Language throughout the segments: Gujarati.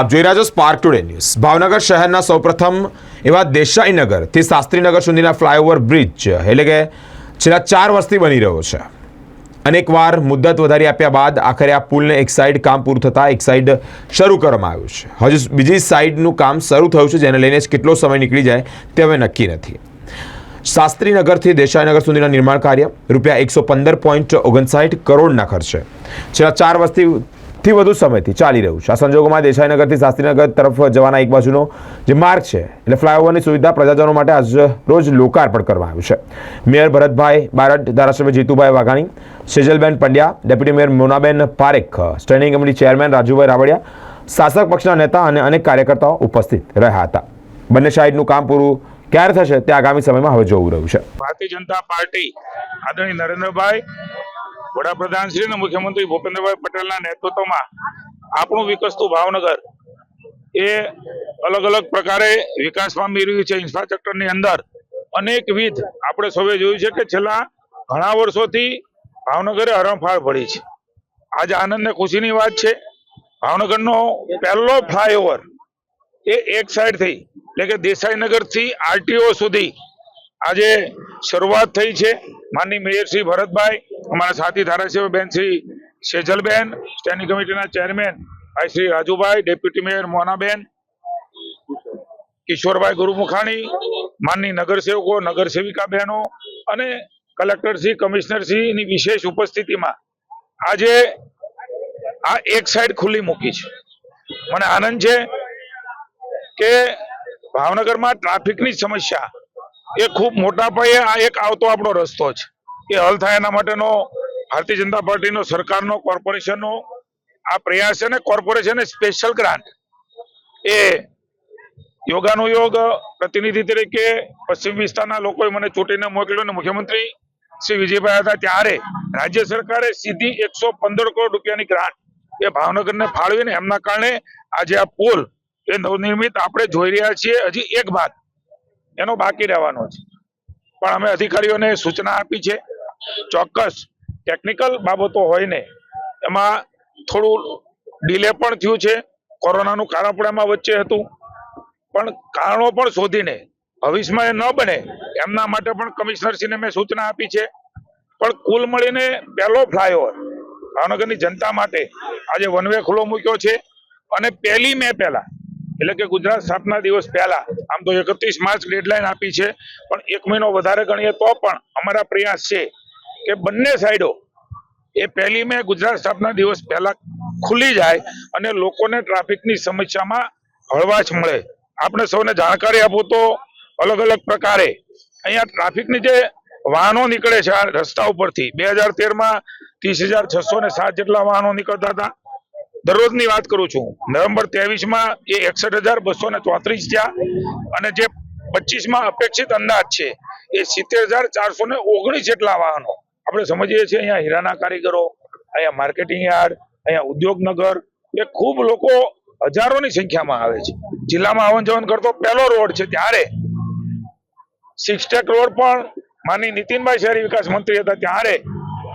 આપ જોઈ રહ્યા છો સ્પાર્ક ટુડે ન્યૂઝ ભાવનગર શહેરના સૌપ્રથમ એવા દેસાઈનગરથી શાસ્ત્રીનગર સુધીના ફ્લાયઓવર બ્રિજ, એટલે કે છેલ્લા ચાર વર્ષથી બની રહ્યો છે. અનેકવાર મુદ્દત વધારી આપ્યા બાદ આખરે આ પુલને એક સાઈડ કામ પૂરું થતાં એક સાઈડ શરૂ કરવામાં આવ્યું છે. હજુ બીજી સાઈડનું કામ શરૂ થયું છે, જેને લઈને કેટલો સમય નીકળી જાય તે હવે નક્કી નથી. શાસ્ત્રીનગરથી દેસાઈનગર સુધીના નિર્માણ કાર્ય રૂપિયા એકસો પંદર પોઈન્ટ ઓગણસાઠ કરોડના ખર્ચે. છેલ્લા ચાર વર્ષથી થી વધુ સમયથી ચાલી રહ્યું છે. આ સંજોગોમાં દેસાઈનગરથી શાસ્ત્રીનગર તરફ જવાના એક બાજુનો જે માર્ગ છે, એટલે ફ્લાયઓવરની સુવિધા પ્રજાજનો માટે આજ રોજ લોકાર્પણ કરવામાં આવ્યું છે. મેયર ભરતભાઈ બારડ, ધારાસભ્ય Jitubhai Vaghani, Sejalben Pandya, deputy mayor Monaben Parekh, standing committee chairman Rajubhai Ravadiya, શાસક પક્ષના નેતા અને અનેક કાર્યકર્તાઓ ઉપસ્થિત રહ્યા હતા. બંને સાઈડનું કામ પૂરું ક્યારે થશે તે આગામી સમયમાં હવે જોવું રહ્યું છે. ભારતીય જનતા પાર્ટી આદરણીય નરેન્દ્રભાઈ વડાપ્રધાન શ્રી અને મુખ્યમંત્રી ભૂપેન્દ્રભાઈ પટેલના નેતૃત્વમાં આપણું વિકસતું ભાવનગર એ અલગ અલગ પ્રકારે વિકાસ પામી રહ્યું છે. ઇન્ફ્રાસ્ટ્રક્ચરની અંદર અનેકવિધ આપણે સૌએ જોયું છે કે છેલ્લા ઘણા વર્ષોથી ભાવનગરે હરણફાળ ભળી છે. આજે આનંદ ને ખુશીની વાત છે. ભાવનગરનો પહેલો ફ્લાયઓવર એ એક સાઈડ થઈ એટલે કે દેસાઈનગરથી આરટીઓ સુધી આજે શરૂઆત થઈ છે. માનની મેયર શ્રી ભરતભાઈ અમારા સાથી ધારાસભ્ય બેન શ્રી સેજલબેન સ્ટેન્ડિંગ કમિટીના ચેરમેન ભાઈ શ્રી રાજુભાઈ ડેપ્યુટી મેયર મોનાબેન, કિશોરભાઈ ગુરુમુખાણી, માનની નગરસેવકો નગરસેવિકા બહેનો અને કલેક્ટરશ્રી કમિશનરશ્રીની વિશેષ ઉપસ્થિતિમાં આજે આ એક સાઈડ ખુલ્લી મૂકી છે. મને આનંદ છે કે ભાવનગરમાં ટ્રાફિકની સમસ્યા એ ખૂબ મોટા પાયે આ એક આવતો આપણો રસ્તો છે. એ હલ થાય એના માટેનો ભારતીય જનતા પાર્ટીનો સરકારનો, કોર્પોરેશનનો આ પ્રયાસ છે ને કોર્પોરેશને સ્પેશિયલ ગ્રાન્ટ એ યોગાનુયોગ પ્રતિનિધિ તરીકે પશ્ચિમ વિસ્તારના લોકોએ મને ચૂંટીને મોકલ્યો અને મુખ્યમંત્રી શ્રી વિજયભાઈ હતા ત્યારે રાજ્ય સરકારે સીધી એકસો પંદર કરોડ રૂપિયાની ગ્રાન્ટ એ ભાવનગરને ફાળવીને એમના કારણે આજે આ પુલ એ નવનિર્મિત આપણે જોઈ રહ્યા છીએ. હજી એક ભાગ એનો બાકી રહેવાનો છે. પણ અમે અધિકારીઓને સૂચના આપી છે. ચોક્કસ ટેકનિકલ બાબતો હોય ને, એમાં થોડું ડિલે પણ થયું છે. કોરોનાનું કારણ પણ એમાં વચ્ચે હતું. પણ કારણો પણ શોધીને ભવિષ્યમાં એ ન બને, એમના માટે પણ કમિશનરશ્રીને મેં સૂચના આપી છે. પણ કુલ મળીને પહેલો ફ્લાયઓવર ભાવનગરની જનતા માટે આજે વન વે ખુલ્લો મૂક્યો છે. અને પહેલી મે પહેલા, એટલે કે ગુજરાત સ્થાપના દિવસ પહેલા, આમ તો એકત્રીસ માર્ચ ડેડલાઇન આપી છે. પણ એક મહિનો વધારે ગણીએ તો પણ અમારા પ્રયાસ છે કે બંને સાઈડો એ પહેલી મે ગુજરાત સ્થાપના દિવસ પહેલા ખુલી જાય અને લોકોને ટ્રાફિકની સમસ્યામાં હળવાશ મળે. આપણે સૌને જાણકારી આપું તો અલગ અલગ પ્રકારે અહીંયા ટ્રાફિકની જે વાહનો નીકળે છે રસ્તા ઉપરથી, બે હજાર તેરમાં ત્રીસ હજાર છસો ને સાત જેટલા વાહનો નીકળતા હતા. દરરોજની વાત કરું છું, નવેમ્બર ત્રેવીસમાં એ એકસઠ હજાર બસો ને ચોત્રીસ થયા અને જે પચીસમાં અપેક્ષિત અંદાજ છે એ સિત્તેર હજાર ચારસો ને ઓગણીસ જેટલા વાહનો આપણે સમજીએ છીએ અહીંયા હીરાના કારીગરો, અહીંયા માર્કેટિંગ યાર્ડ, અહીંયા ઉદ્યોગનગર, એ ખૂબ લોકો હજારોની સંખ્યામાં આવે છે. જિલ્લામાં આવન જવન કરતો પહેલો રોડ છે ત્યારે. સિક્સટેક રોડ પણ માની નીતિનભાઈ શહેરી વિકાસ મંત્રી હતા ત્યારે.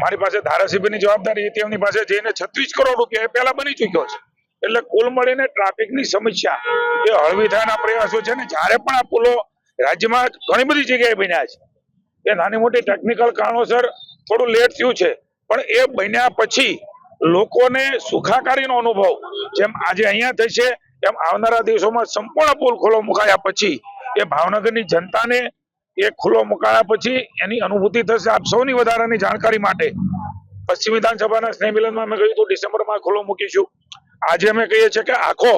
મારી પાસે ધારાસભ્યની જવાબદારી હતી, એમની પાસે જઈને છત્રીસ કરોડ રૂપિયા એ પહેલા બની ચૂક્યો છે. એટલે કુલ મળીને ટ્રાફિકની સમસ્યા, એ હળવી થવાના પ્રયાસો છે ને જ્યારે પણ આ પુલો રાજ્યમાં ઘણી બધી જગ્યાએ બન્યા છે. એ નાની મોટી ટેકનિકલ કારણોસર થોડું લેટ થયું છે. પણ એ બન્યા પછી લોકોને સુખાકારીનો અનુભવ, જેમ આજે અહીંયા થઈ એમ આવનારા દિવસોમાં સંપૂર્ણ પુલ ખુલ્લો મુકાયા પછી, એ ભાવનગરની જનતાને એ ખુલ્લો મુકાયા પછી એની અનુભૂતિ થશે આપ સૌની વધારાની જાણકારી માટે. પશ્ચિમ વિધાનસભાના સ્નેહ મિલનમાં અમે કહ્યું હતું, ડિસેમ્બરમાં ખુલ્લો મૂકીશું. આજે અમે કહીએ છીએ કે આખો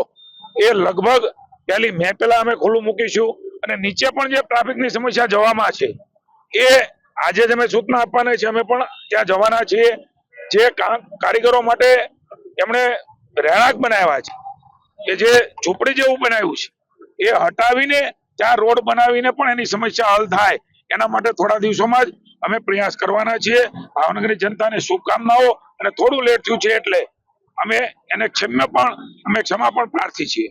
એ લગભગ પહેલી મે પહેલા અમે ખુલ્લું મૂકીશું અને નીચે પણ જે ટ્રાફિકની સમસ્યા જવામાં છે, એ આજે જ અમે સૂચના આપવાના છે અમે પણ ત્યાં જવાના છીએ. જે કારીગરો માટે એમણે રહેણાંક બનાવ્યા છે, કે જે ઝૂંપડી જેવું બનાવ્યું છે, એ હટાવીને ત્યાં રોડ બનાવીને પણ એની સમસ્યા હલ થાય. એના માટે થોડા દિવસોમાં જ અમે પ્રયાસ કરવાના છીએ. ભાવનગરની જનતાને શુભકામનાઓ અને થોડું લેટ થયું છે એટલે અમે એને ક્ષમ્ય પણ, અમે ક્ષમા પણ પ્રાર્થી છીએ.